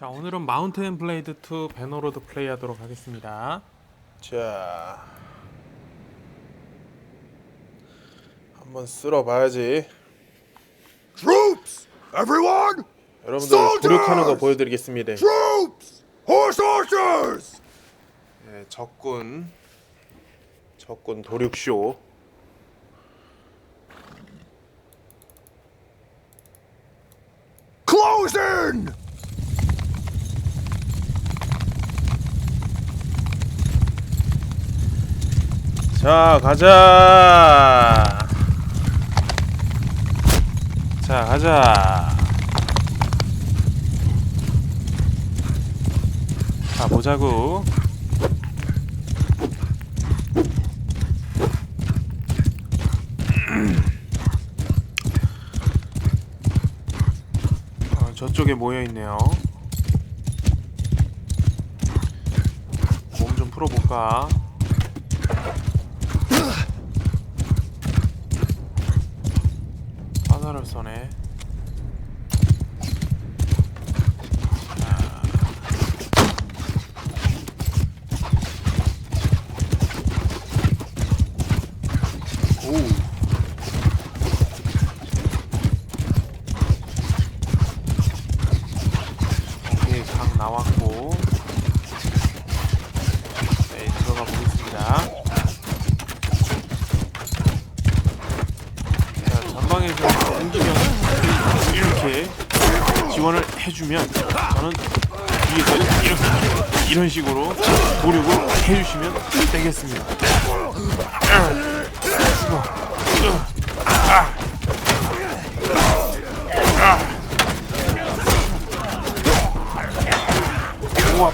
자 오늘은 마운틴 블레이드 2 배너로드 플레이하도록 하겠습니다. 자, 한번 쓸어봐야지. Troops! Everyone! 여러분들 부력하는 거 보여드리겠습니다. Troops! Horse archers! 네, 적군, 적군 도륙쇼. Close in! 자, 가자. 자, 가자. 자 보자고. 어, 저쪽에 모여 있네요. 몸 좀 풀어볼까? 화살을 쏘네. 오. 오케이, 각 나왔고. 네, 들어가 보겠습니다. 자, 전방에서 공기병 이렇게 지원을 해주면 저는 뒤에서 이렇게 이런 식으로 도륙을 해주시면 되겠습니다. 우와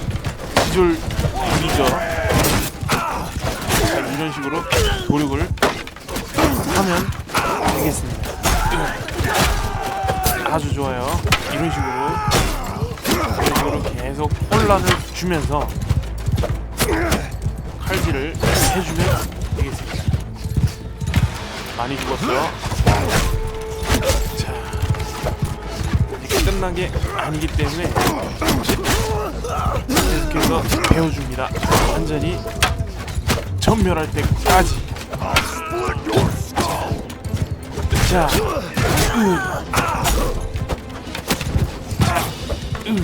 기절 이죠 자, 이런 식으로 도륙을 하면 되겠습니다 아주 좋아요 이런 식으로 이런 식으로 계속 혼란을 주면서 칼질을 해주면 되겠습니다 많이 죽었어요 자 이게 끝난 게 아니기 때문에 계속해서 배워줍니다. 완전히 전멸할 때까지. 자, 으. 으.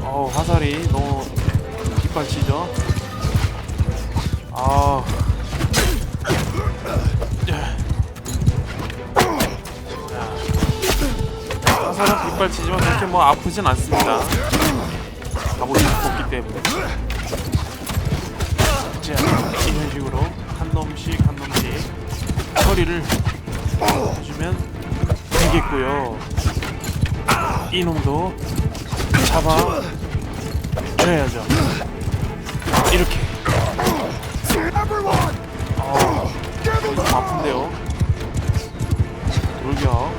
어 화살이 너무 깃발치죠. 아. 화살은 빗발치지만 그렇게 뭐 아프진 않습니다. 갑옷이 두껍기 때문에. 자, 이런 식으로 한 놈씩 한 놈씩 처리를 해주면 되겠고요. 이놈도 잡아 줘야죠. 이렇게. 어, 좀 아픈데요. 돌격.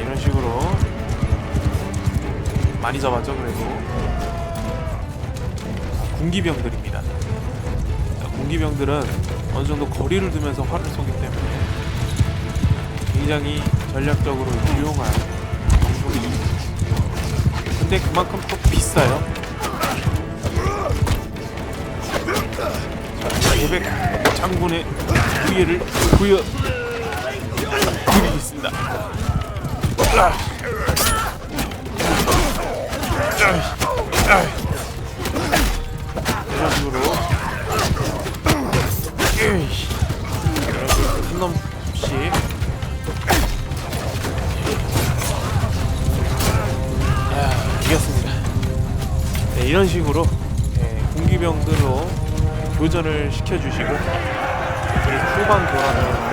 이런 식으로 많이 잡았죠 그래도 군기병들입니다 자, 군기병들은 어느 정도 거리를 두면서 활을 쏘기 때문에 굉장히 전략적으로 유용한 병력이 근데 그만큼 또 비싸요 자, 예백 장군의 부위를 부여 드리겠습니다. 아. 아. 아. 이런 이런 식으로 네, 공기병들로 교전을 시켜주시고 그리고 후반 교란을